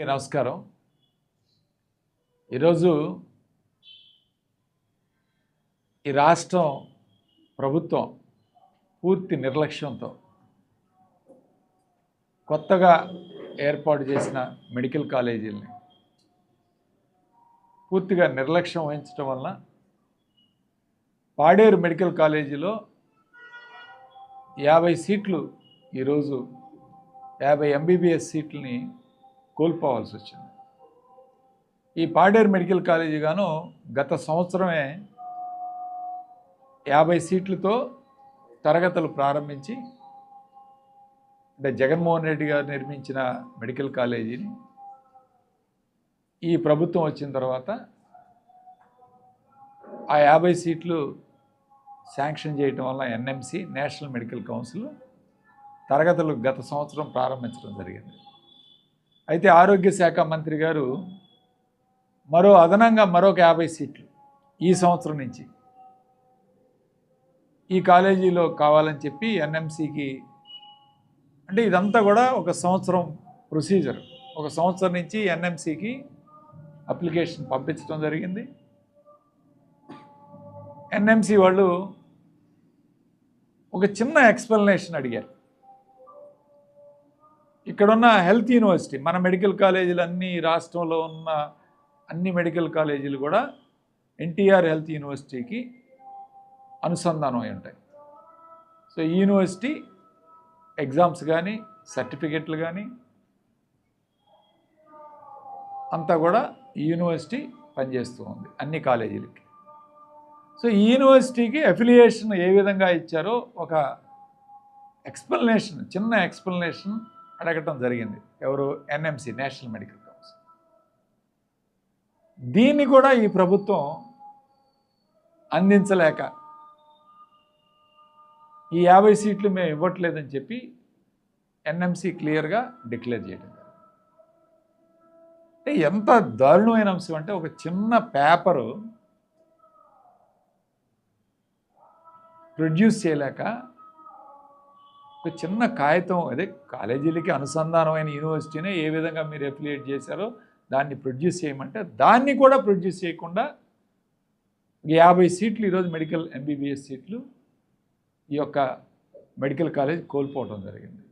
నమస్కారం. ఈరోజు ఈ రాష్ట్రం ప్రభుత్వం పూర్తి నిర్లక్ష్యంతో కొత్తగా ఏర్పాటు చేసిన మెడికల్ కాలేజీలని పూర్తిగా నిర్లక్ష్యం వహించడం వలన పాడేరు మెడికల్ కాలేజీలో యాభై సీట్లు ఈరోజు యాభై ఎంబీబీఎస్ సీట్లని కోల్పోవాల్సి వచ్చింది ఈ పాడేరు మెడికల్ కాలేజీ గాను గత సంవత్సరమే యాభై సీట్లతో తరగతులు ప్రారంభించి అంటే జగన్మోహన్ రెడ్డి గారు నిర్మించిన మెడికల్ కాలేజీని ఈ ప్రభుత్వం వచ్చిన తర్వాత ఆ యాభై సీట్లు శాంక్షన్ చేయటం వల్ల ఎన్ఎంసి నేషనల్ మెడికల్ కౌన్సిల్ తరగతులు గత సంవత్సరం ప్రారంభించడం జరిగింది. అయితే ఆరోగ్య శాఖ మంత్రి గారు మరో అదనంగా మరొక యాభై సీట్లు ఈ సంవత్సరం నుంచి ఈ కాలేజీలో కావాలని చెప్పి ఎన్ఎంసికి అంటే ఇదంతా కూడా ఒక సంవత్సరం ప్రొసీజర్ ఒక సంవత్సరం నుంచి ఎన్ఎంసికి అప్లికేషన్ పంపించడం జరిగింది. ఎన్ఎంసి వాళ్ళు ఒక చిన్న ఎక్స్ప్లెనేషన్ అడిగారు. ఇక్కడున్న హెల్త్ యూనివర్సిటీ మన మెడికల్ కాలేజీలు అన్ని రాష్ట్రంలో ఉన్న అన్ని మెడికల్ కాలేజీలు కూడా ఎన్టీఆర్ హెల్త్ యూనివర్సిటీకి అనుసంధానం అయి ఉంటాయి. సో ఈ యూనివర్సిటీ ఎగ్జామ్స్ కానీ సర్టిఫికెట్లు కానీ అంతా కూడా ఈ యూనివర్సిటీ పనిచేస్తూ ఉంది అన్ని కాలేజీలకి. సో ఈ యూనివర్సిటీకి అఫిలియేషన్ ఏ విధంగా ఇచ్చారో ఒక ఎక్స్ప్లెనేషన్ చిన్న ఎక్స్ప్లెనేషన్ అడగటం జరిగింది. ఎవరు? NMC National Medical Council. దీన్ని కూడా ఈ ప్రభుత్వం అందించలేక ఈ యాభై సీట్లు మేము ఇవ్వట్లేదని చెప్పి ఎన్ఎంసి క్లియర్గా డిక్లేర్ చేయడం అంటే ఎంత దారుణమైన అంశం అంటే ఒక చిన్న పేపరు ప్రొడ్యూస్ చేయలేక ఒక చిన్న కాగితం అదే కాలేజీలకి అనుసంధానమైన యూనివర్సిటీనే ఏ విధంగా మీరు ఎఫిలియేట్ చేశారో దాన్ని ప్రొడ్యూస్ చేయమంటే దాన్ని కూడా ప్రొడ్యూస్ చేయకుండా యాభై సీట్లు ఈరోజు మెడికల్ ఎంబీబీఎస్ సీట్లు ఈ యొక్క మెడికల్ కాలేజ్ కోల్పోవడం జరిగింది.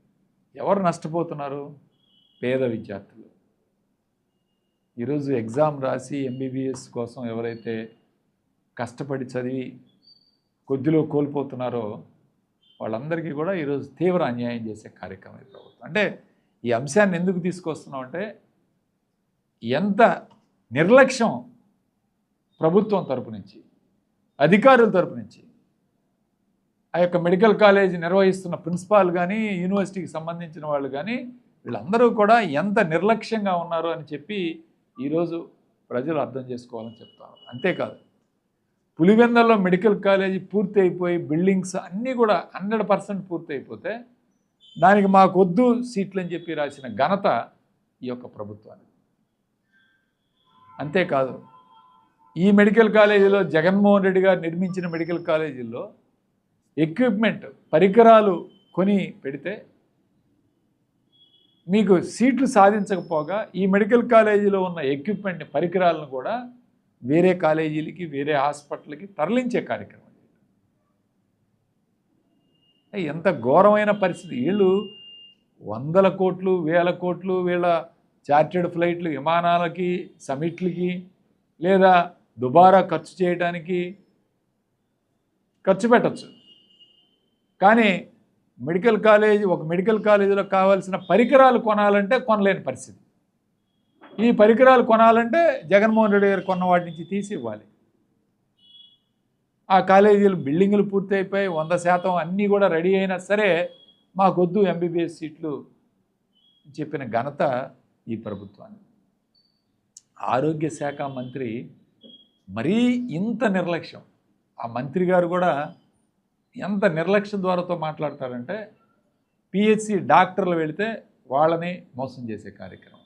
ఎవరు నష్టపోతున్నారు? పేద విద్యార్థులు. ఈరోజు ఎగ్జామ్ రాసి ఎంబీబీఎస్ కోసం ఎవరైతే కష్టపడి చదివి కొద్దిలో కోల్పోతున్నారో వాళ్ళందరికీ కూడా ఈరోజు తీవ్ర అన్యాయం చేసే కార్యక్రమం ప్రభుత్వం. అంటే ఈ అంశాన్ని ఎందుకు తీసుకొస్తున్నాం అంటే ఎంత నిర్లక్ష్యం ప్రభుత్వం తరపు నుంచి అధికారుల తరపు నుంచి ఆ యొక్క మెడికల్ కాలేజ్ నిర్వహిస్తున్న ప్రిన్సిపాల్ కానీ యూనివర్సిటీకి సంబంధించిన వాళ్ళు కానీ వీళ్ళందరూ కూడా ఎంత నిర్లక్ష్యంగా ఉన్నారు అని చెప్పి ఈరోజు ప్రజలు అర్థం చేసుకోవాలని చెప్తారు. అంతేకాదు పులివెందల్లో మెడికల్ కాలేజీ పూర్తి అయిపోయి బిల్డింగ్స్ అన్నీ కూడా హండ్రెడ్ పర్సెంట్ పూర్తి అయిపోతే దానికి మాకు వద్దు సీట్లు అని చెప్పి రాసిన ఘనత ఈ యొక్క ప్రభుత్వానికి. అంతేకాదు ఈ మెడికల్ కాలేజీలో జగన్మోహన్ రెడ్డి గారు నిర్మించిన మెడికల్ కాలేజీల్లో ఎక్విప్మెంట్ పరికరాలు కొని పెడితే మీకు సీట్లు సాధించకపోగా ఈ మెడికల్ కాలేజీలో ఉన్న ఎక్విప్మెంట్ పరికరాలను కూడా వేరే కాలేజీలకి వేరే హాస్పిటల్కి తరలించే కార్యక్రమం ఎంత ఘోరమైన పరిస్థితి. వీళ్ళు వందల కోట్లు వేల కోట్లు వీళ్ళ చార్టెడ్ ఫ్లైట్లు విమానాలకి సమిట్లకి లేదా దుబారా ఖర్చు చేయడానికి ఖర్చు పెట్టచ్చు. కానీ మెడికల్ కాలేజ్ ఒక మెడికల్ కాలేజీలో కావాల్సిన పరికరాలు కొనాలంటే కొనలేని పరిస్థితి. ఈ పరికరాలు కొనాలంటే జగన్మోహన్ రెడ్డి గారు కొన్న వాటి నుంచి తీసి ఇవ్వాలి. ఆ కాలేజీలు బిల్డింగులు పూర్తయిపోయి వంద శాతం అన్నీ కూడా రెడీ అయినా సరే మాకొద్దు ఎంబీబీఎస్ సీట్లు చెప్పిన ఘనత ఈ ప్రభుత్వాన్ని ఆరోగ్య శాఖ మంత్రి మరీ ఇంత నిర్లక్ష్యం. ఆ మంత్రి గారు కూడా ఎంత నిర్లక్ష్యం ద్వారాతో మాట్లాడతారంటే పిహెచ్సి డాక్టర్లు వెళితే వాళ్ళని మోసం చేసే కార్యక్రమం.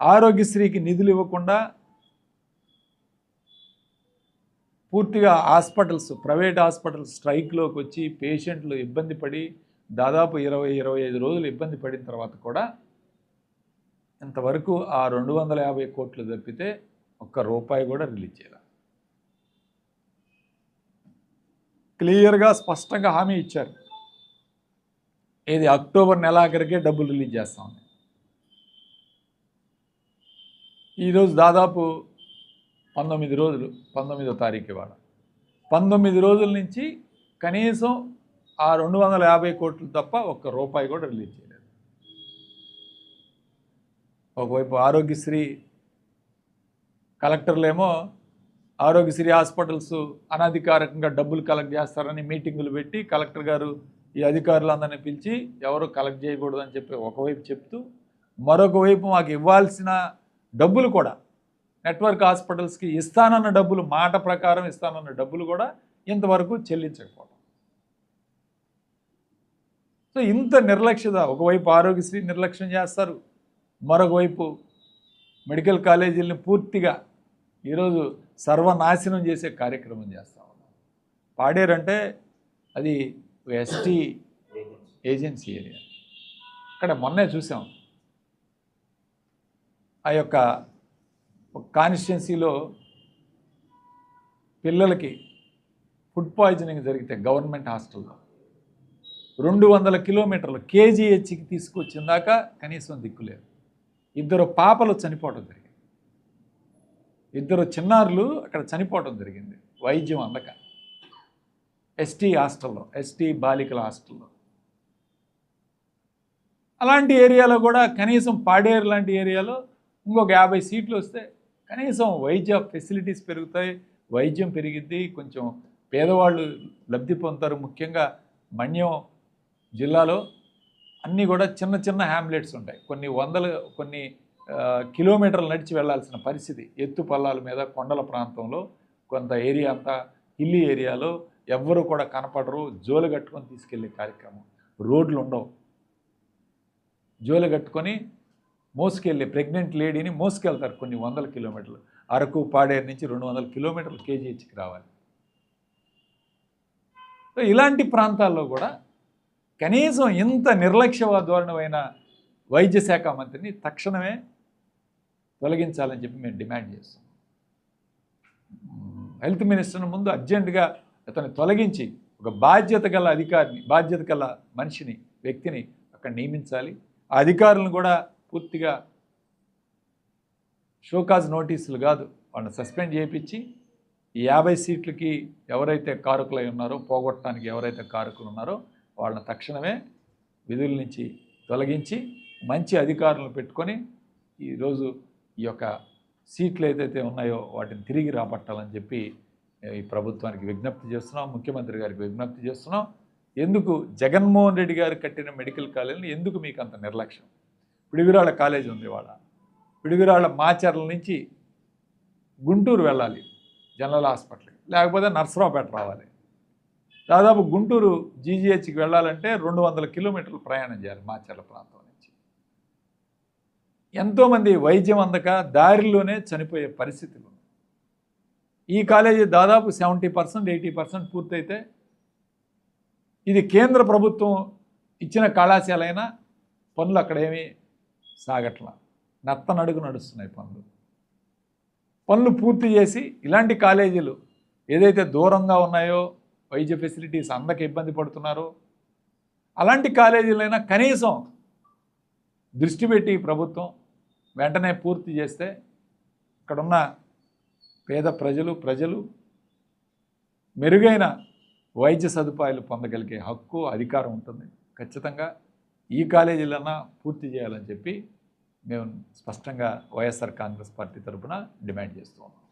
ఆరోగ్యశ్రీకి నిధులు ఇవ్వకుండా పూర్తిగా హాస్పిటల్స్ ప్రైవేట్ హాస్పిటల్స్ స్ట్రైక్లోకి వచ్చి పేషెంట్లు ఇబ్బంది పడి దాదాపు ఇరవై ఇరవై ఐదు రోజులు ఇబ్బంది పడిన తర్వాత కూడా ఇంతవరకు ఆ రెండు వందల యాభై కోట్లు తప్పితే ఒక్క రూపాయి కూడా రిలీజ్ చేయాలి. క్లియర్గా స్పష్టంగా హామీ ఇచ్చారు. ఏది అక్టోబర్ నెలాఖరికే డబ్బులు రిలీజ్ చేస్తామని ఈరోజు దాదాపు పంతొమ్మిది రోజులు పంతొమ్మిదో తారీఖు ఇవాళ. పంతొమ్మిది రోజుల నుంచి కనీసం ఆ రెండు వందల యాభై కోట్లు తప్ప ఒక్క రూపాయి కూడా రిలీజ్ చేయలేదు. ఒకవైపు ఆరోగ్యశ్రీ కలెక్టర్లేమో ఆరోగ్యశ్రీ హాస్పిటల్స్ అనధికారికంగా డబ్బులు కలెక్ట్ చేస్తారని మీటింగులు పెట్టి కలెక్టర్ గారు ఈ అధికారులందరినీ పిలిచి ఎవరు కలెక్ట్ చేయకూడదని చెప్పి ఒకవైపు చెప్తూ మరొక వైపు మాకు ఇవ్వాల్సిన డబ్బులు కూడా. నెట్వర్క్ హాస్పిటల్స్కి ఇస్తానన్న డబ్బులు మాట ప్రకారం ఇస్తానన్న డబ్బులు కూడా ఇంతవరకు చెల్లించకపోవడం. సో ఇంత నిర్లక్ష్యత. ఒకవైపు ఆరోగ్యశ్రీ నిర్లక్ష్యం చేస్తారు. మరొక వైపు మెడికల్ కాలేజీలను పూర్తిగా ఈరోజు సర్వనాశనం చేసే కార్యక్రమం చేస్తా ఉన్నాం. పాడేరంటే అది ఎస్టీ ఏజెన్సీ ఏరియా. అక్కడ మొన్నే చూసాం. ఆ యొక్క కాన్స్టిట్యున్సీలో పిల్లలకి ఫుడ్ పాయిజనింగ్ జరిగితే గవర్నమెంట్ హాస్టల్లో. రెండు వందల కిలోమీటర్లు కేజీహెచ్కి తీసుకొచ్చిన దాకా కనీసం దిక్కులేదు ఇద్దరు పాపలు చనిపోవడం జరిగింది. ఇద్దరు చిన్నారులు అక్కడ చనిపోవడం జరిగింది. వైద్యం అందక. ఎస్టీ హాస్టల్లో ఎస్టీ బాలికల హాస్టల్లో. అలాంటి ఏరియాలో కూడా కనీసం పాడేరు లాంటి ఏరియాలో ఇంకొక యాభై సీట్లు వస్తే కనీసం వైద్య ఫెసిలిటీస్ పెరుగుతాయి వైద్యం పెరిగిద్ది కొంచెం పేదవాళ్ళు లబ్ధి పొందుతారు ముఖ్యంగా మన్యం జిల్లాలో. అన్నీ కూడా చిన్న చిన్న హ్యామ్లెట్స్ ఉంటాయి. కొన్ని వందలు కొన్ని కిలోమీటర్లు నడిచి వెళ్ళాల్సిన పరిస్థితి ఎత్తు పల్లాల మీద కొండల ప్రాంతంలో కొంత ఏరియా అంతా హిల్లీ ఏరియాలో ఎవ్వరు కూడా కనపడరు. జోలు కట్టుకొని తీసుకెళ్ళే కార్యక్రమం. రోడ్లు ఉండవు జోలు కట్టుకొని మోసుకెళ్ళి ప్రెగ్నెంట్ లేడీని మోసుకెళ్తారు కొన్ని వందల కిలోమీటర్లు. అరకు పాడేరు నుంచి రెండు వందల కిలోమీటర్లు కేజీహెచ్కి రావాలి. సో ఇలాంటి ప్రాంతాల్లో కూడా కనీసం ఇంత నిర్లక్ష్య ధోరణమైన వైద్య శాఖ మంత్రిని తక్షణమే తొలగించాలని చెప్పి మేము డిమాండ్ చేస్తాం. హెల్త్ మినిస్టర్ని ముందు అర్జెంటుగా అతన్ని తొలగించి ఒక బాధ్యత గల అధికారిని బాధ్యత గల మనిషిని వ్యక్తిని అక్కడ నియమించాలి. ఆ అధికారులను కూడా పూర్తిగా షోకాజ్ నోటీసులు కాదు. వాళ్ళని సస్పెండ్ చేయించి ఈ యాభై సీట్లకి ఎవరైతే కారకులై ఉన్నారో పోగొట్టడానికి ఎవరైతే కారకులు ఉన్నారో వాళ్ళని తక్షణమే విధుల నుంచి తొలగించి మంచి అధికారులను పెట్టుకొని ఈరోజు ఈ యొక్క సీట్లు ఏదైతే ఉన్నాయో వాటిని తిరిగి రాబట్టాలని చెప్పి ఈ ప్రభుత్వానికి విజ్ఞప్తి చేస్తున్నాం ముఖ్యమంత్రి గారికి విజ్ఞప్తి చేస్తున్నాం. ఎందుకు జగన్మోహన్ రెడ్డి గారు కట్టిన మెడికల్ కాలేజీని ఎందుకు మీకు అంత నిర్లక్ష్యం? పిడుగురాళ్ళ కాలేజీ ఉంది వాళ్ళ పిడుగురాళ్ళ మాచర్ల నుంచి గుంటూరు వెళ్ళాలి జనరల్ హాస్పిటల్కి. లేకపోతే నర్సరావుపేట రావాలి. దాదాపు గుంటూరు జీజీహెచ్కి వెళ్ళాలంటే రెండు వందల కిలోమీటర్లు ప్రయాణం చేయాలి మాచర్ల ప్రాంతం నుంచి. ఎంతోమంది వైద్యం అందక దారిలోనే చనిపోయే పరిస్థితులు ఈ కాలేజీ దాదాపు సెవెంటీ పర్సెంట్ ఎయిటీ పర్సెంట్ పూర్తయితే ఇది కేంద్ర ప్రభుత్వం ఇచ్చిన కళాశాలైనా పనులు అక్కడేమీ సాగట్ల. నత్తనడుగు నడుస్తున్నాయి పనులు. పనులు పూర్తి చేసి ఇలాంటి కాలేజీలు ఏదైతే దూరంగా ఉన్నాయో వైద్య ఫెసిలిటీస్ అందక ఇబ్బంది పడుతున్నారో అలాంటి కాలేజీలైనా కనీసం దృష్టి పెట్టి ప్రభుత్వం వెంటనే పూర్తి చేస్తే ఇక్కడున్న పేద ప్రజలు ప్రజలు మెరుగైన వైద్య సదుపాయాలు పొందగలిగే హక్కు అధికారం ఉంటుంది. ఖచ్చితంగా ఈ కాలేజీలన్నా పూర్తి చేయాలని చెప్పి మేము స్పష్టంగా వైఎస్ఆర్ కాంగ్రెస్ పార్టీ తరఫున డిమాండ్ చేస్తూ ఉన్నాం.